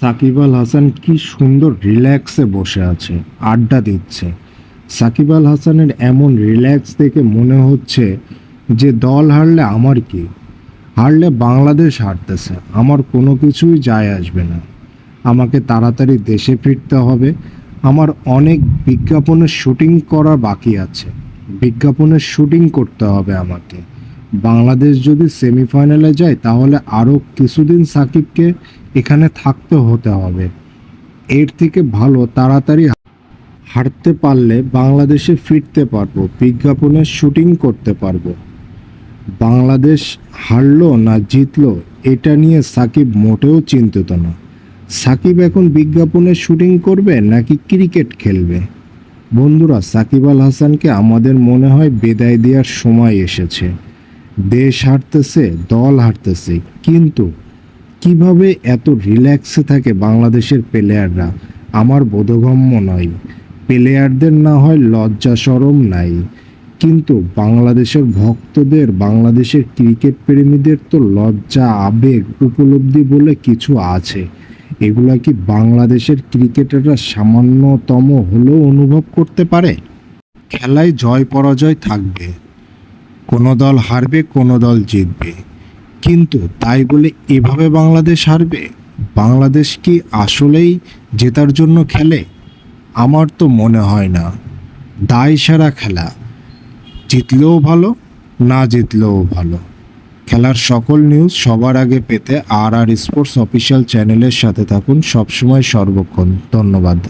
সাকিব আল হাসান কি সুন্দর রিল্যাক্সে বসে আছে, আড্ডা দিচ্ছে। সাকিব আল হাসানের এমন রিল্যাক্স দেখে মনে হচ্ছে যে দল হারলে আমার কি? হারলে বাংলাদেশ হারতেছে, আমার কোনো কিছুই যায় আসবে না। আমাকে তাড়াতাড়ি দেশে ফিরতে হবে, আমার অনেক বিজ্ঞাপনের শুটিং করা বাকি আছে। বিজ্ঞাপনের শুটিং করতে হবে আমাকে। বাংলাদেশ যদি সেমিফাইনালে যায়, তাহলে আরও কিছুদিন সাকিবকে এখানে থাকতে হতে হবে। এর থেকে ভালো তাড়াতাড়ি হাঁটতে পারলে বাংলাদেশে ফিরতে পারব, বিজ্ঞাপনের শুটিং করতে পারব। বাংলাদেশ হারলো না জিতলো, এটা নিয়ে সাকিব মোটেও চিন্তিত না। সাকিব এখন বিজ্ঞাপনের শুটিং করবে নাকি ক্রিকেট খেলবে? বন্ধুরা, সাকিব আল হাসানকে আমাদের মনে হয় বিদায় দেওয়ার সময় এসেছে। দেশ হারতেছে, দল হারতেছে, কিন্তু কীভাবে এত রিল্যাক্সে থাকে বাংলাদেশের প্লেয়াররা? আমার বোধগম্য নয়। প্লেয়ারদের না হয় লজ্জা সরম নাই। কিন্তু বাংলাদেশের ভক্তদের, বাংলাদেশের ক্রিকেট প্রেমীদের তো লজ্জা, আবেগ উপলব্ধি বলে কিছু আছে। এগুলা কি বাংলাদেশের ক্রিকেটাররা সামান্যতম হলেও অনুভব করতে পারে? খেলায় জয় পরাজয় থাকবে। কোনো দল হারবে, কোনো দল জিতবে। কিন্তু তাই বলে এভাবে বাংলাদেশ হারবে? বাংলাদেশ কি আসলেই জেতার জন্য খেলে? আমার তো মনে হয় না। দায় সারা খেলা। জিতলেও ভালো, না জিতলেও ভালো। খেলার সকল নিউজ সবার আগে পেতে আর আর স্পোর্টস অফিসিয়াল চ্যানেলের সাথে থাকুন। সবসময় সর্বক্ষণ। ধন্যবাদ।